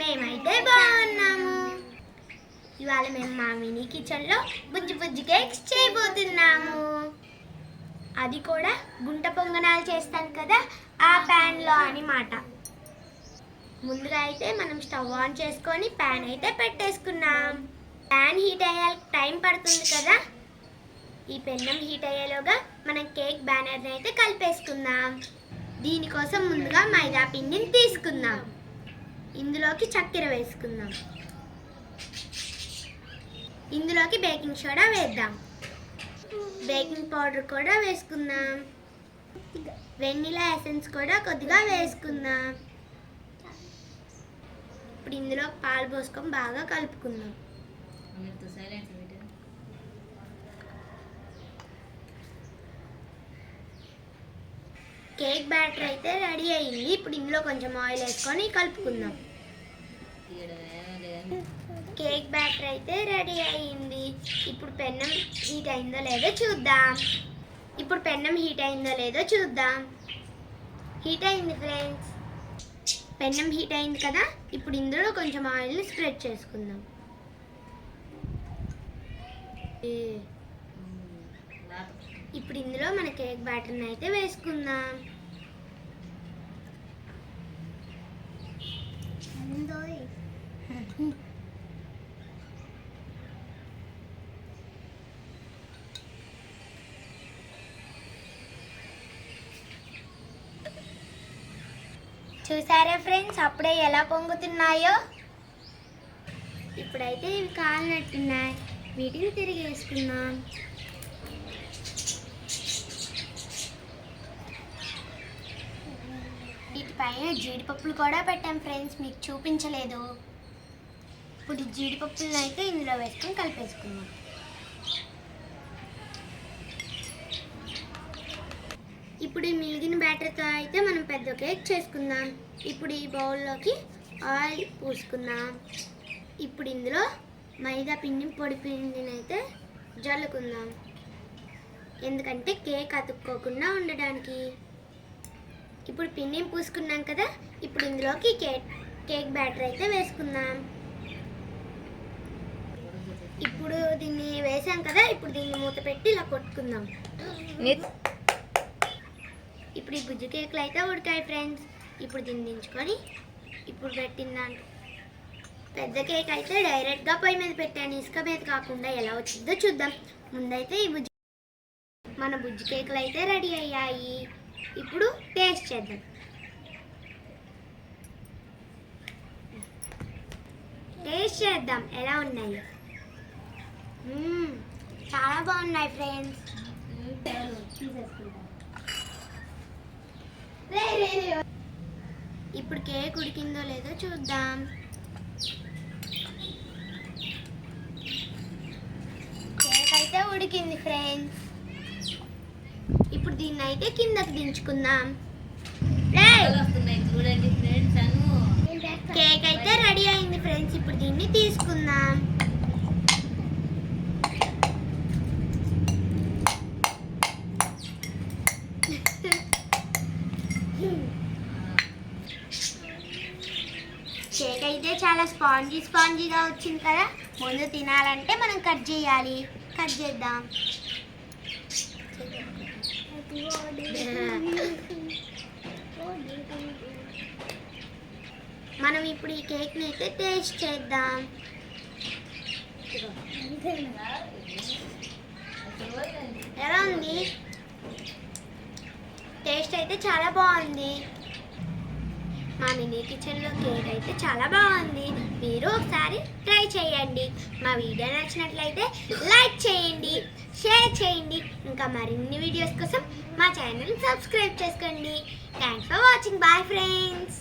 మేమైతే బాగున్నాము. ఇవాళ మేము మా మినీ కిచెన్లో బుజ్జి బుజ్జి కేక్స్ చేయబోతున్నాము. అది కూడా గుంట పొంగనాలు చేస్తాం కదా ఆ ప్యాన్లో అనమాట. ముందుగా అయితే మనం స్టవ్ ఆన్ చేసుకొని ప్యాన్ అయితే పెట్టేసుకున్నాం. ప్యాన్ హీట్ అయ్యాక టైం పడుతుంది కదా. ఈ పెన్నం హీట్ అయ్యేలోగా మనం కేక్ బ్యానర్ని అయితే కలిపేసుకుందాం. దీనికోసం ముందుగా మైదా పిండిని తీసుకుందాం. ఇందులోకి చక్కెర వేసుకుందాం. ఇందులోకి బేకింగ్ సోడా వేద్దాం. బేకింగ్ పౌడర్ కూడా వేసుకుందాం. వెన్నీలా ఎసెన్స్ కూడా కొద్దిగా వేసుకుందాం. ఇప్పుడు ఇందులో పాలు పోసుకొని బాగా కలుపుకుందాం. కేక్ బ్యాటర్ అయితే రెడీ అయింది. ఇప్పుడు ఇందులో కొంచెం ఆయిల్ వేసుకొని కలుపుకుందాం. కేక్ బ్యాటర్ అయితే రెడీ అయ్యింది ఇప్పుడు పెన్నం హీట్ అయిందో లేదో చూద్దాం. ఇప్పుడు పెన్నం హీట్ అయిందో లేదో చూద్దాం. హీట్ అయింది ఫ్రెండ్స్ పెన్నం హీట్ అయింది కదా? ఇప్పుడు ఇందులో కొంచెం ఆయిల్ స్ప్రెడ్ చేసుకుందాం. ఇప్పుడు ఇందులో మన కేక్ బ్యాటర్ని అయితే వేసుకుందాం. చూసారా ఫ్రెండ్స్ అప్పుడే ఎలా పొంగుతున్నాయో? ఇప్పుడైతే ఇవి కాలినట్టున్నాయి వీటిని తిరిగి వేసుకున్నాం వీటిపైన జీడిపప్పులు కూడా పెట్టాం ఫ్రెండ్స్ మీకు చూపించలేదు. ఇప్పుడు జీడిపప్పులను అయితే ఇందులో వేసుకొని కలిపేసుకుందాం. ఇప్పుడు ఈ మిగిలిన బ్యాటర్తో అయితే మనం పెద్ద కేక్ చేసుకుందాం. ఇప్పుడు ఈ బౌల్లోకి ఆయిల్ పూసుకుందాం. ఇప్పుడు ఇందులో మైదా పిండి పొడి పిండిని అయితే జల్లుకుందాం. ఎందుకంటే కేక్ అతుక్కోకుండా ఉండడానికి. ఇప్పుడు పిండిని పూసుకున్నాం కదా ఇప్పుడు ఇందులోకి కేక్ కేక్ బ్యాటర్ అయితే వేసుకుందాం. ఇప్పుడు దీన్ని వేసాం కదా ఇప్పుడు దీన్ని మూత పెట్టి ఇలా కొట్టుకుందాం. ఇప్పుడు ఈ బుజ్జి కేకులు అయితే ఉడికాయి ఫ్రెండ్స్. ఇప్పుడు దీన్ని దించుకొని ఇప్పుడు పెట్టిన దాంట్లో. పెద్ద కేక్ అయితే డైరెక్ట్గా పొయ్యి మీద పెట్టాను. ఇసుక మీద కాకుండా ఎలా వచ్చిందో చూద్దాం. ముందైతే ఈ బుజ్జి మన బుజ్జి కేకులు అయితే రెడీ అయ్యాయి. ఇప్పుడు టేస్ట్ చేద్దాం. టేస్ట్ చేద్దాం. ఎలా ఉన్నాయి? చాలా బాగున్నాయి ఫ్రెండ్స్ ఇప్పుడు కేక్ ఉడికిందో లేదో చూద్దాం. కేక్ అయితే ఉడికింది ఫ్రెండ్స్ ఇప్పుడు దీన్ని అయితే కిందకి దించుకుందాం! చూడండి ఫ్రెండ్స్ కేక్ అయితే రెడీ అయింది ఫ్రెండ్స్ ఇప్పుడు దీన్ని తీసుకుందాం కేక్ అయితే చాలా స్పాంజీ స్పాంజీగా వచ్చింది కదా. ముందు తినాలంటే మనం కట్ చేయాలి. కట్ చేద్దాం. మనం ఇప్పుడు ఈ కేక్ని అయితే టేస్ట్ చేద్దాం. ఎలా ఉంది? టేస్ట్ అయితే చాలా బాగుంది. మా మినీ కిచెన్లో కేక్ అయితే చాలా బాగుంది. మీరు ఒకసారి ట్రై చేయండి. మా వీడియో నచ్చినట్లయితే లైక్ చేయండి షేర్ చేయండి. ఇంకా మరిన్ని వీడియోస్ కోసం మా ఛానల్ సబ్స్క్రైబ్ చేసుకోండి. Thanks for watching bye friends